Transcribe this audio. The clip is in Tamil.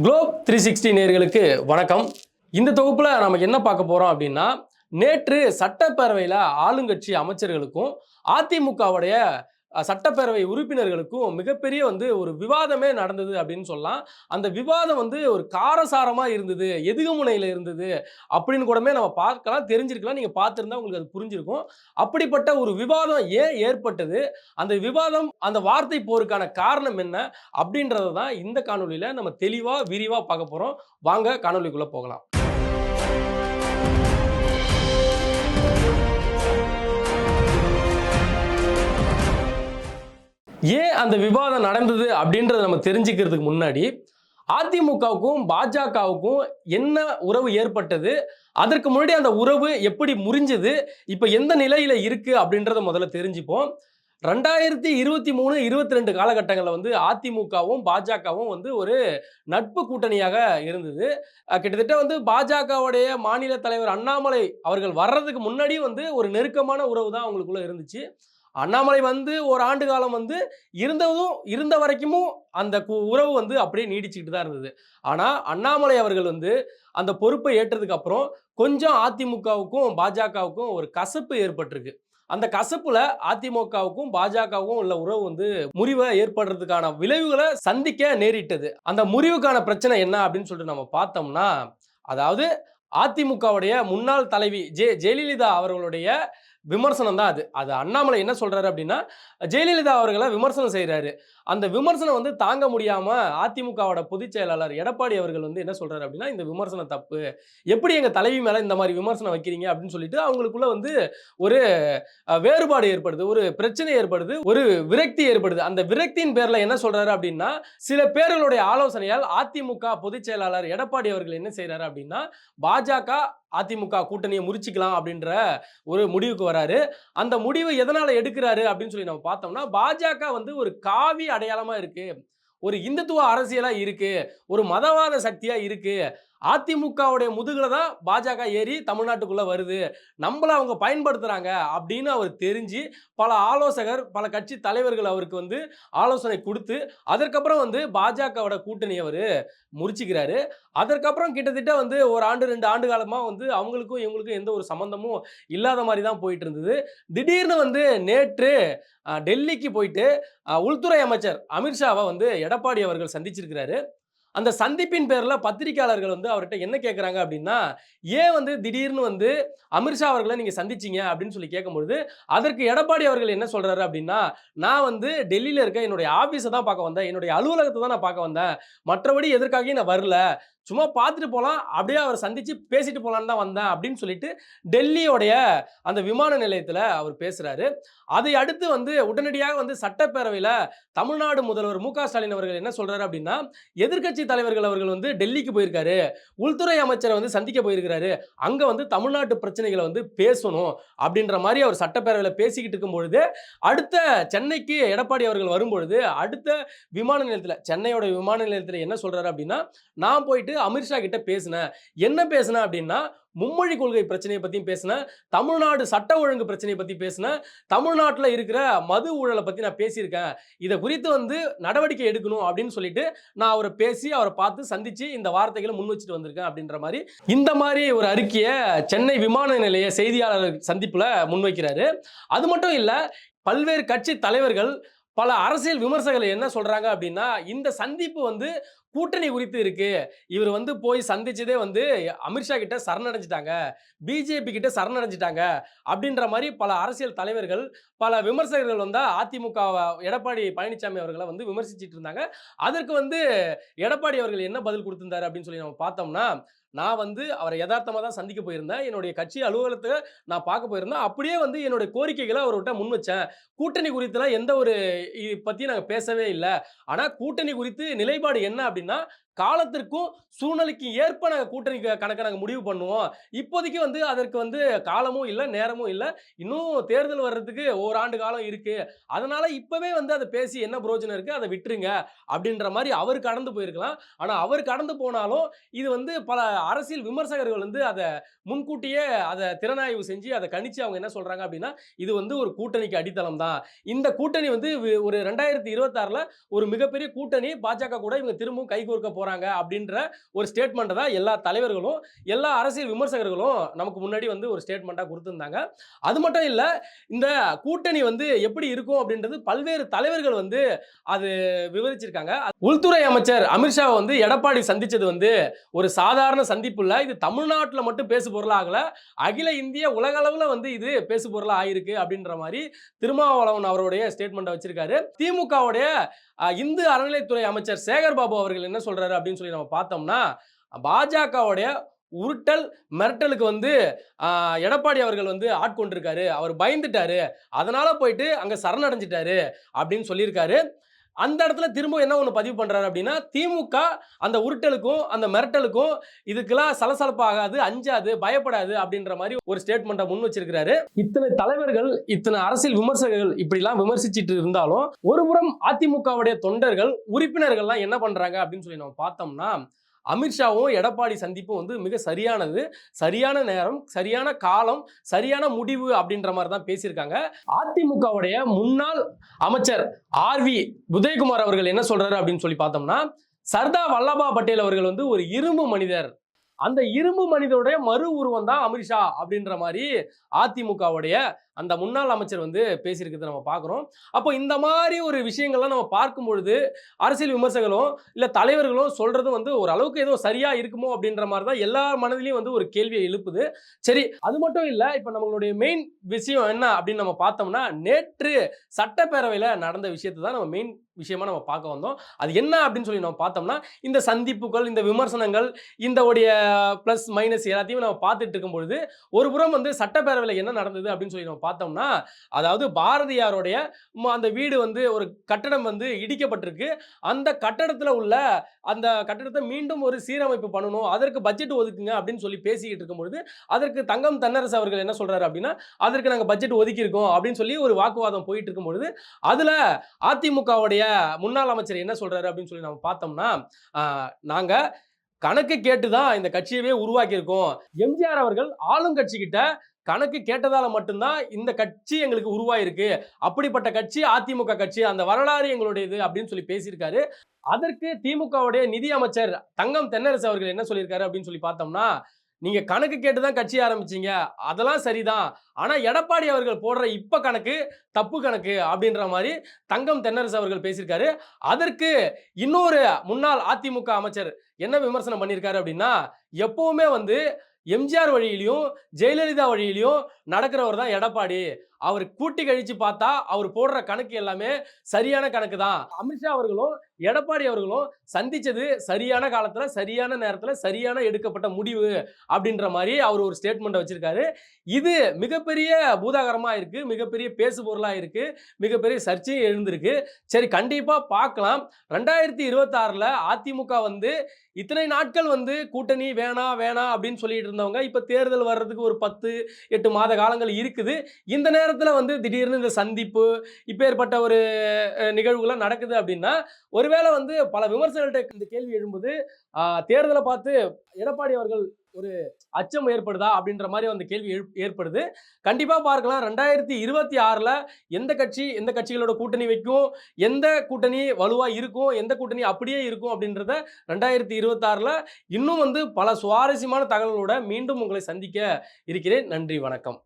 குளோப் த்ரீ சிக்ஸ்டி நேர்களுக்கு வணக்கம். இந்த தொகுப்பில் நம்ம என்ன பார்க்க போகிறோம் அப்படின்னா நேற்று சட்டப்பேரவையில் ஆளுங்கட்சி அமைச்சர்களுக்கும் அதிமுகவுடைய சட்டப்பேரவை உறுப்பினர்களுக்கும் மிகப்பெரிய வந்து ஒரு விவாதமே நடந்தது அப்படின்னு சொல்லலாம். அந்த விவாதம் வந்து ஒரு காரசாரமாக இருந்தது எதுகுமுனையில் இருந்தது அப்படின்னு கூடமே நம்ம பார்க்கலாம் தெரிஞ்சிருக்கலாம். நீங்கள் பார்த்துருந்தா உங்களுக்கு அது புரிஞ்சிருக்கும். அப்படிப்பட்ட ஒரு விவாதம் ஏன் ஏற்பட்டது? அந்த விவாதம் அந்த வார்த்தை போருக்கான காரணம் என்ன? அப்படின்றத தான் இந்த காணொலியில் நம்ம தெளிவாக விரிவாக பார்க்க போகிறோம் வாங்க காணொளிக்குள்ளே போகலாம். ஏன் அந்த விவாதம் நடந்தது அப்படின்றத நம்ம தெரிஞ்சுக்கிறதுக்கு முன்னாடி அதிமுகவுக்கும் பாஜகவுக்கும் என்ன உறவு ஏற்பட்டது? அதற்கு முன்னாடி அந்த உறவு எப்படி முறிஞ்சது? இப்போ எந்த நிலையில் இருக்குது அப்படின்றத முதல்ல தெரிஞ்சுப்போம். ரெண்டாயிரத்தி இருபத்தி மூணு இருபத்தி ரெண்டு காலகட்டங்களில் வந்து அதிமுகவும் பாஜகவும் வந்து ஒரு நட்பு கூட்டணியாக இருந்தது. கிட்டத்தட்ட வந்து பாஜகவுடைய மாநில தலைவர் அண்ணாமலை அவர்கள் வர்றதுக்கு முன்னாடி வந்து ஒரு நெருக்கமான உறவு தான் அவங்களுக்குள்ள இருந்துச்சு. அண்ணாமலை வந்து ஒரு ஆண்டு காலம் வந்து இருந்ததும் இருந்த வரைக்கும் அந்த கு- உறவு வந்து அப்படியே நீடிச்சுக்கிட்டு தான் இருந்தது. ஆனால் அண்ணாமலை அவர்கள் வந்து அந்த பொறுப்பை ஏற்றதுக்கு அப்புறம் கொஞ்சம் அதிமுகவுக்கும் பாஜகவுக்கும் ஒரு கசப்பு ஏற்பட்டிருக்கு. அந்த கசப்புல அதிமுகவுக்கும் பாஜகவுக்கும் உள்ள உறவு வந்து முறிவை ஏற்படுறதுக்கான விளைவுகளை சந்திக்க நேரிட்டது. அந்த முறிவுக்கான பிரச்சனை என்ன அப்படின்னு சொல்லிட்டு நம்ம பார்த்தோம்னா அதாவது அதிமுகவுடைய முன்னாள் தலைவி ஜெ ஜெயலலிதா அவர்களுடைய விமர்சனம் தான் அது. அது அண்ணாமலை என்ன சொல்கிறாரு அப்படின்னா ஜெயலலிதா அவர்களை விமர்சனம் செய்கிறாரு அந்த விமர்சனம் வந்து தாங்க முடியாமல் அதிமுகவோட பொதுச் செயலாளர் எடப்பாடி அவர்கள் வந்து என்ன சொல்கிறாரு அப்படின்னா இந்த விமர்சனம் தப்பு. எப்படி எங்கள் தலைவி மேலே இந்த மாதிரி விமர்சனம் வைக்கிறீங்க? அப்படின்னு சொல்லிட்டு அவங்களுக்குள்ள வந்து ஒரு வேறுபாடு ஏற்படுது ஒரு பிரச்சனை ஏற்படுது ஒரு விரக்தி ஏற்படுது. அந்த விரக்தியின் பேரில் என்ன சொல்கிறாரு அப்படின்னா சில பேர்களுடைய ஆலோசனையால் அதிமுக பொதுச் செயலாளர் எடப்பாடி அவர்கள் என்ன செய்கிறாரு அப்படின்னா பாஜக அதிமுக கூட்டணியை முறிச்சிக்கலாம் அப்படின்ற ஒரு முடிவுக்கு வர வராரு அந்த முடிவு எதனால எடுக்கிறாரு அப்படின்னு சொல்லி நம்ம பார்த்தோம்னா பாஜக வந்து ஒரு காவி அடையாளமா இருக்கு. ஒரு இந்துத்துவ அரசியலா இருக்கு. ஒரு மதவாத சக்தியா இருக்கு. அதிமுகவுடைய முதுகில் தான் பாஜக ஏறி தமிழ்நாட்டுக்குள்ளே வருது. நம்மளை அவங்க பயன்படுத்துகிறாங்க அப்படின்னு அவர் தெரிஞ்சு பல ஆலோசகர் பல கட்சி தலைவர்கள் அவருக்கு வந்து ஆலோசனை கொடுத்து அதற்கப்புறம் வந்து பாஜகவோட கூட்டணி அவர் முறிச்சிக்கிறாரு. அதற்கப்புறம் கிட்டத்தட்ட வந்து ஒரு ஆண்டு ரெண்டு ஆண்டு காலமாக வந்து அவங்களுக்கும் இவங்களுக்கும் எந்த ஒரு சம்மந்தமும் இல்லாத மாதிரி தான் போயிட்டு இருந்தது திடீர்னு வந்து நேற்று டெல்லிக்கு போயிட்டு உள்துறை அமைச்சர் அமித்ஷாவை வந்து எடப்பாடி அவர்கள் சந்திச்சிருக்கிறாரு. அந்த சந்திப்பின் பேரில் பத்திரிக்கையாளர்கள் வந்து அவர்கிட்ட என்ன கேட்குறாங்க அப்படின்னா ஏன் வந்து திடீர்னு வந்து அமித்ஷா அவர்களை நீங்கள் சந்திச்சீங்க அப்படின்னு சொல்லி கேட்கும்பொழுது அதற்கு எடப்பாடி அவர்கள் என்ன சொல்கிறாரு அப்படின்னா நான் வந்து டெல்லியில் இருக்க என்னுடைய ஆஃபீஸை தான் பார்க்க வந்தேன் என்னுடைய அலுவலகத்தை தான் நான் பார்க்க வந்தேன் மற்றபடி எதற்காகவும் நான் வரல சும்மா பார்த்துட்டு போகலாம் அப்படியே அவர் சந்தித்து பேசிட்டு போகலான்னு தான் வந்தேன் அப்படின்னு சொல்லிட்டு டெல்லியோடைய அந்த விமான நிலையத்தில் அவர் பேசுகிறாரு அதை அடுத்து வந்து உடனடியாக வந்து சட்டப்பேரவையில் தமிழ்நாடு முதல்வர் மு ஸ்டாலின் அவர்கள் என்ன சொல்கிறாரு அப்படின்னா எதிர்க்கட்சி தலைவர்கள் அவர்கள் வந்து டெல்லிக்கு போயிருக்காரு உள்துறை அமைச்சரை வந்து சந்திக்க போயிருக்கிறாரு அங்கே வந்து தமிழ்நாட்டு பிரச்சனைகளை வந்து பேசணும் அப்படின்ற மாதிரி அவர் சட்டப்பேரவையில் பேசிக்கிட்டு இருக்கும் பொழுது அடுத்த சென்னைக்கு எடப்பாடி அவர்கள் வரும்பொழுது அடுத்த விமான நிலையத்தில் சென்னையோட விமான நிலையத்தில் என்ன சொல்கிறாரு அப்படின்னா நான் போயிட்டு அமித்ஷா கிட்ட பேசினேன் என்ன பேசினேன் அப்படின்னா மும்மொழி கொள்கை பிரச்சனையை பற்றியும் பேசினேன் தமிழ்நாடு சட்ட ஒழுங்கு பிரச்சனையை பற்றி பேசினேன் தமிழ்நாட்டில் இருக்கிற மது ஊழலை பற்றி நான் பேசியிருக்கேன். இதை குறித்து வந்து நடவடிக்கை எடுக்கணும் அப்படின்னு சொல்லிட்டு நான் அவரை பேசி அவரை பார்த்து சந்திச்சு இந்த வார்த்தைகளை முன் வச்சுட்டு வந்திருக்கேன் அப்படின்ற மாதிரி இந்த மாதிரி ஒரு அறிக்கையை சென்னை விமான நிலைய செய்தியாளர் சந்திப்பில் முன்வைக்கிறாரு அது மட்டும் இல்லை பல்வேறு கட்சி தலைவர்கள் பல அரசியல் விமர்சகர்கள் என்ன சொல்றாங்க அப்படின்னா இந்த சந்திப்பு வந்து கூட்டணி குறித்து இருக்கு. இவர் வந்து போய் சந்திச்சதே வந்து அமித்ஷா கிட்ட சரணடைஞ்சிட்டாங்க. பிஜேபி கிட்ட சரணடைஞ்சிட்டாங்க. அப்படின்ற மாதிரி பல அரசியல் தலைவர்கள் பல விமர்சகர்கள் வந்து அதிமுக எடப்பாடி பழனிசாமி அவர்களை வந்து விமர்சிச்சுட்டு இருந்தாங்க. அதற்கு வந்து எடப்பாடி அவர்கள் என்ன பதில் கொடுத்திருந்தாரு அப்படின்னு சொல்லி நம்ம பார்த்தோம்னா நான் வந்து அவரை யதார்த்தமாக தான் சந்திக்க போயிருந்தேன். என்னுடைய கட்சி அலுவலகத்தை நான் பார்க்க போயிருந்தேன். அப்படியே வந்து என்னுடைய கோரிக்கைகளை அவர்கிட்ட முன் வச்சேன். கூட்டணி குறித்துலாம் எந்த ஒரு இது பத்தி நாங்கள் பேசவே இல்லை. ஆனால் கூட்டணி குறித்து நிலைப்பாடு என்ன அப்படின்னு அப்படின்னா காலத்திற்கும் சூழ்நிலைக்கு ஏற்ப நாங்கள் கூட்டணி கணக்கை நாங்கள் முடிவு பண்ணுவோம். இப்போதைக்கு வந்து அதற்கு வந்து காலமும் இல்லை நேரமும் இல்லை. இன்னும் தேர்தல் வர்றதுக்கு ஓராண்டு காலம் இருக்கு. அதனால இப்பவே வந்து அதை பேசி என்ன பிரயோஜனம் இருக்கு அதை விட்டுருங்க அப்படின்ற மாதிரி அவர் கடந்து போயிருக்கலாம். ஆனால் அவர் கடந்து போனாலும் இது வந்து பல அரசியல் விமர்சகர்கள் வந்து அதை முன்கூட்டியே அதை திறனாய்வு செஞ்சு அதை கணிச்சு அவங்க என்ன சொல்றாங்க அப்படின்னா இது வந்து ஒரு கூட்டணிக்கு அடித்தளம் தான். இந்த கூட்டணி வந்து ஒரு ரெண்டாயிரத்தி இருபத்தாறுல ஒரு மிகப்பெரிய கூட்டணி பாஜக கூட இவங்க திரும்பவும் கைகோர்க்க போறாங்க. போகிறாங்க அப்படின்ற ஒரு ஸ்டேட்மெண்ட்டை தான் எல்லா தலைவர்களும் எல்லா அரசியல் விமர்சகர்களும் நமக்கு முன்னாடி வந்து ஒரு ஸ்டேட்மெண்ட்டாக கொடுத்துருந்தாங்க. அது மட்டும் இல்லை இந்த கூட்டணி வந்து எப்படி இருக்கும் அப்படின்றது பல்வேறு தலைவர்கள் வந்து அது விவரிச்சிருக்காங்க. உள்துறை அமைச்சர் அமித்ஷாவை வந்து எடப்பாடி சந்தித்தது வந்து ஒரு சாதாரண சந்திப்பு இல்லை. இது தமிழ்நாட்டில் மட்டும் பேசு பொருளாகல அகில இந்திய உலகளவில் வந்து இது பேசு பொருளாக ஆயிருக்கு அப்படின்ற மாதிரி திருமாவளவன் அவருடைய ஸ்டேட்மெண்ட்டை வச்சிருக்காரு. திமுகவுடைய இந்து அறநிலைத்துறை அமைச்சர் சேகர் பாபு அவர்கள் என்ன சொல்றாரு அப்படின்னு சொல்லி நம்ம பார்த்தோம்னா பாஜகவுடைய உருட்டல் மிரட்டலுக்கு வந்து எடப்பாடி அவர்கள் வந்து ஆட்கொண்டிருக்காரு. அவர் பயந்துட்டாரு. அதனால போயிட்டு அங்க சரணடைஞ்சிட்டாரு அப்படின்னு சொல்லியிருக்காரு. அந்த இடத்துல திரும்ப என்ன ஒன்று பதிவு பண்ணுறாரு அப்படின்னா திமுக அந்த உருட்டலுக்கும் அந்த மிரட்டலுக்கும் இதுக்கெல்லாம் சலசலப்பாகாது அஞ்சாது பயப்படாது அப்படின்ற மாதிரி ஒரு ஸ்டேட்மெண்ட்டை முன் வச்சிருக்கிறாரு. இத்தனை தலைவர்கள் இத்தனை அரசியல் விமர்சகர்கள் இப்படிலாம் விமர்சிச்சிட்டு இருந்தாலும் ஒருபுறம் அதிமுகவுடைய தொண்டர்கள் உறுப்பினர்கள்லாம் என்ன பண்ணுறாங்க அப்படின்னு சொல்லி நம்ம பார்த்தோம்னா அமித்ஷாவும் எடப்பாடி சந்திப்பும் வந்து மிக சரியானது. சரியான நேரம் சரியான காலம் சரியான முடிவு அப்படின்ற மாதிரி தான் பேசியிருக்காங்க. அதிமுகவுடைய முன்னாள் அமைச்சர் ஆர்வி உதயகுமார் அவர்கள் என்ன சொல்றாரு அப்படின்னு சொல்லி பார்த்தோம்னா சர்தார் வல்லபா பட்டேல் அவர்கள் வந்து ஒரு இரும்பு மனிதர். அந்த இரும்பு மனிதருடைய மறு உருவம் தான் அமித்ஷா அப்படின்ற மாதிரி அதிமுகவுடைய அந்த முன்னாள் அமைச்சர் வந்து பேசியிருக்கிறத நம்ம பார்க்குறோம். அப்போ இந்த மாதிரி ஒரு விஷயங்கள்லாம் நம்ம பார்க்கும் பொழுது அரசியல் விமர்சகர்களும் இல்லை தலைவர்களும் சொல்கிறது வந்து ஒரு அளவுக்கு ஏதோ சரியாக இருக்குமோ அப்படின்ற மாதிரி தான் எல்லா மனதிலையும் வந்து ஒரு கேள்வியை எழுப்புது. சரி அது மட்டும் இல்லை இப்போ நம்மளுடைய மெயின் விஷயம் என்ன அப்படின்னு நம்ம பார்த்தோம்னா நேற்று சட்டப்பேரவையில் நடந்த விஷயத்தை தான் நம்ம மெயின் விஷயமா நம்ம பார்க்க வந்தோம். அது என்ன அப்படின்னு சொல்லி நம்ம பார்த்தோம்னா இந்த சந்திப்புகள் இந்த விமர்சனங்கள் இந்த உடைய ப்ளஸ் மைனஸ் எல்லாத்தையும் நம்ம பார்த்துட்டு இருக்கும் பொழுது ஒரு புறம் வந்து சட்டப்பேரவையில் என்ன நடந்தது அப்படின்னு சொல்லி நம்ம பார்த்தோம்னா அதாவது பாரதியாருடைய அந்த வீடு வந்து ஒரு கட்டடம் வந்து இடிக்கப்பட்டிருக்கு. அந்த கட்டடத்தில் உள்ள அந்த கட்டடத்தை மீண்டும் ஒரு சீரமைப்பு பண்ணணும் அதற்கு பட்ஜெட் ஒதுக்குங்க அப்படின்னு சொல்லி பேசிக்கிட்டு இருக்கும்பொழுது அதற்கு தங்கம் தன்னரசு அவர்கள் என்ன சொல்கிறாரு அப்படின்னா அதற்கு நாங்கள் பட்ஜெட் ஒதுக்கியிருக்கோம் அப்படின்னு சொல்லி ஒரு வாக்குவாதம் போயிட்டு இருக்கும்பொழுது அதில் அதிமுகவுடைய முன்னாள் அமைச்சர் என்ன சொல்கிறாரு அப்படின்னு சொல்லி நம்ம பார்த்தோம்னா நாங்கள் கணக்கு கேட்டு தான் இந்த கட்சியவே உருவாக்கியிருக்கோம். எம்ஜிஆர் அவர்கள் ஆளுங்கட்சி கிட்ட கணக்கு கேட்டதால மட்டும்தான் இந்த கட்சி எங்களுக்கு உருவாயிருக்கு. அப்படிப்பட்ட கட்சி அதிமுக கட்சி அந்த வரலாறு எங்களுடையது அப்படின்னு சொல்லி பேசியிருக்காரு. அதற்கு திமுகவுடைய நிதி அமைச்சர் தங்கம் தென்னரசு அவர்கள் என்ன சொல்லியிருக்காரு அப்படின்னு சொல்லி பார்த்தோம்னா நீங்க கணக்கு கேட்டு தான் கட்சி ஆரம்பிச்சீங்க. அதெல்லாம் சரிதான். ஆனா எடப்பாடி அவர்கள் போடுற இப்ப கணக்கு தப்பு கணக்கு அப்படின்ற மாதிரி தங்கம் தென்னரசு அவர்கள் பேசியிருக்காரு. அதற்கு இன்னொரு முன்னாள் அதிமுக அமைச்சர் என்ன விமர்சனம் பண்ணியிருக்காரு அப்படின்னா எப்பவுமே வந்து எம்ஜிஆர் வழியிலையும் ஜெயலலிதா வழியிலையும் நடக்கிறவர் தான் எடப்பாடி. அவர் கூட்டி கழிச்சு பார்த்தா அவர் போடுற கணக்கு எல்லாமே சரியான கணக்கு தான் அமித்ஷா அவர்களும் எடப்பாடி அவர்களும் சந்திச்சது சரியான காலத்துல சரியான நேரத்துல சரியான எடுக்கப்பட்ட முடிவு அப்படின்ற மாதிரி அவர் ஒரு ஸ்டேட்மெண்ட் வச்சிருக்காரு. இது மிகப்பெரிய பூதாகரமா இருக்கு மிகப்பெரிய பேசு பொருளா இருக்கு மிகப்பெரிய சர்ச்சையும் எழுந்திருக்கு. சரி கண்டிப்பா பார்க்கலாம். ரெண்டாயிரத்தி இருபத்தாறுல அதிமுக வந்து இத்தனை நாட்கள் வந்து கூட்டணி வேணாம் வேணாம் அப்படின்னு சொல்லிட்டு இருந்தவங்க இப்ப தேர்தல் வர்றதுக்கு ஒரு பத்து எட்டு மாத காலங்கள் இருக்குது. இந்த நேரம் நேரத்தில் வந்து திடீர்னு இந்த சந்திப்பு இப்பேற்பட்ட ஒரு நிகழ்வுகள்லாம் நடக்குது அப்படின்னா ஒருவேளை வந்து பல விமர்சகர்கள்ட்ட இந்த கேள்வி எழும்போது தேர்தலை பார்த்து எடப்பாடி அவர்கள் ஒரு அச்சம் ஏற்படுதா அப்படின்ற மாதிரி அந்த கேள்வி ஏற்படுது. கண்டிப்பாக பார்க்கலாம். ரெண்டாயிரத்தி இருபத்தி ஆறில் எந்த கட்சி எந்த கட்சிகளோட கூட்டணி வைக்கும் எந்த கூட்டணி வலுவாக இருக்கும் எந்த கூட்டணி அப்படியே இருக்கும் அப்படின்றத ரெண்டாயிரத்தி இருபத்தாறில் இன்னும் வந்து பல சுவாரஸ்யமான தகவலோட மீண்டும் உங்களை சந்திக்க இருக்கிறேன். நன்றி வணக்கம்.